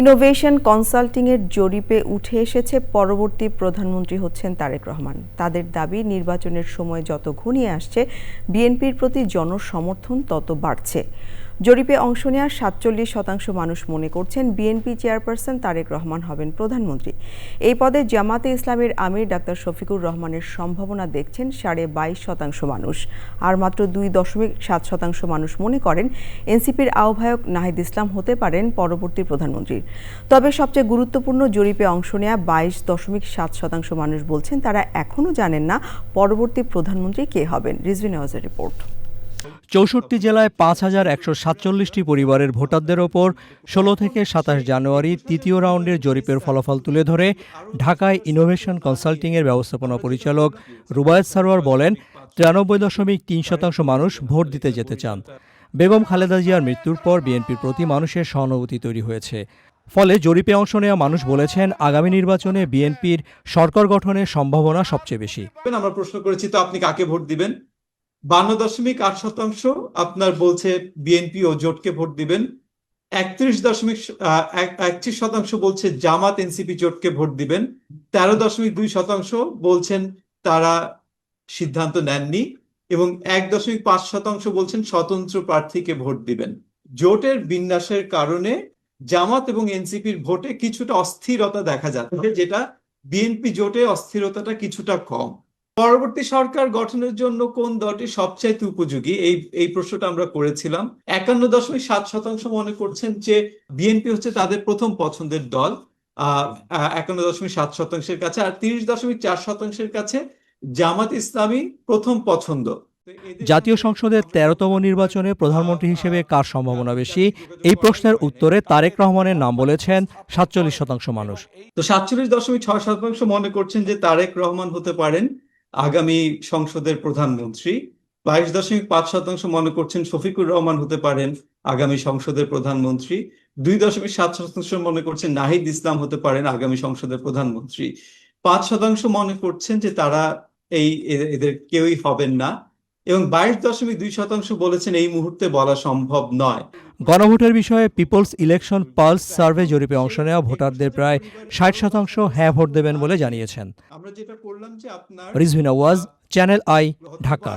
Innovation কনসাল্টিংয়ের জরিপে উঠে এসেছে, পরবর্তী প্রধানমন্ত্রী হচ্ছেন তারেক রহমান। তাদের দাবি, নির্বাচনের সময় যত ঘনিয়ে আসছে, বিএনপির প্রতি জনসমর্থন তত বাড়ছে। জরিপে অংশ নেওয়া সাতচল্লিশ শতাংশ মানুষ মনে করছেন বিএনপি চেয়ারপারসন তারেক রহমান হবেন প্রধানমন্ত্রী। এই পদে জামাতে ইসলামের আমির ডাক্তার শফিকুর রহমানের সম্ভাবনা দেখছেন সাড়ে বাইশ শতাংশ মানুষ। আর মাত্র দুই দশমিক সাত শতাংশ মানুষ মনে করেন এনসিপির আহ্বায়ক নাহিদ ইসলাম হতে পারেন পরবর্তী প্রধানমন্ত্রী তবে সবচেয়ে গুরুত্বপূর্ণ জরিপে অংশ নেওয়া বাইশ দশমিক সাত শতাংশ মানুষ বলছেন তারা এখনও জানেন না পরবর্তী প্রধানমন্ত্রী কে হবেন। রিজভি নেওয়াজের রিপোর্ট। চৌষট্টি জেলায় পাঁচ হাজার একশো সাতচল্লিশটি পরিবারের ভোটারদের ওপর ষোলো থেকে সাতাশ জানুয়ারি তৃতীয় রাউন্ডের জরিপের ফলাফল তুলে ধরে ঢাকায় ইনোভেশন কনসাল্টিংয়ের ব্যবস্থাপনা পরিচালক রুবায়ত সারোয়ার বলেন, তিরানব্বই দশমিক তিন শতাংশ মানুষ ভোট দিতে যেতে চান। বেগম খালেদা জিয়ার মৃত্যুর পর বিএনপির প্রতি মানুষের সহানুভূতি তৈরি হয়েছে। ফলে জরিপে অংশ নেওয়া মানুষ বলেছেন, আগামী নির্বাচনে বিএনপির সরকার গঠনের সম্ভাবনা সবচেয়ে বেশি। আমরা প্রশ্ন করেছি, তো আপনি কাকে ভোট দিবেন? বান্ন দশমিক আট শতাংশ আপনার বলছে বিএনপি ও জোটকে ভোট দিবেন। একত্রিশ দশমিক একত্রিশ শতাংশ বলছে জামাত এনসিপি জোটকে ভোট দিবেন। তেরো দশমিক দুই শতাংশ বলছেন তারা সিদ্ধান্ত নেননি এবং এক দশমিক পাঁচ শতাংশ বলছেন স্বতন্ত্র প্রার্থীকে ভোট দিবেন। জোটের বিন্যাসের কারণে জামাত এবং এনসিপির ভোটে কিছুটা অস্থিরতা দেখা যাচ্ছে, যেটা বিএনপি জোটে অস্থিরতাটা কিছুটা কম। পরবর্তী সরকার গঠনের জন্য কোন দলটি সবচাইতে উপযোগী? এই এই প্রশ্নটা আমরা করেছিলাম। একান্ন দশমিক সাত শতাংশ মনে করছেন যে বিএনপি হচ্ছে তাদের প্রথম পছন্দের দল একান্ন দশমিক সাত শতাংশের কাছে আর তিরিশ দশমিক চার শতাংশের কাছে জামাত ইসলামী প্রথম পছন্দ। জাতীয় সংসদের তেরোতম নির্বাচনে প্রধানমন্ত্রী হিসেবে কার সম্ভাবনা বেশি? এই প্রশ্নের উত্তরে তারেক রহমানের নাম বলেছেন সাতচল্লিশ শতাংশ মানুষ। তো সাতচল্লিশ দশমিক ছয় শতাংশ মনে করছেন যে তারেক রহমান হতে পারেন। আগামী সংসদের প্রধানমন্ত্রী। বাইশ দশমিক পাঁচ শতাংশ মনে করছেন শফিকুর রহমান হতে পারেন আগামী সংসদের প্রধানমন্ত্রী। দুই দশমিক সাত শতাংশ মনে করছেন নাহিদ ইসলাম হতে পারেন আগামী সংসদের প্রধানমন্ত্রী। পাঁচ শতাংশ মনে করছেন যে তারা এই এদের কেউই হবেন না। এবং বাইশ দশমিক দুই শতাংশ বলেছেন এই মুহূর্তে বলা সম্ভব নয়। গণভোটের বিষয়ে পিপলস ইলেকশন পালস সার্ভে জরিপে অংশ নেওয়া ভোটারদের প্রায় ষাট শতাংশ হ্যাঁ ভোট দেবেন বলে জানিয়েছেন। আমরা যেটা করলাম যে আপনার রিজভিনা ওয়াজ চ্যানেল আই ঢাকা।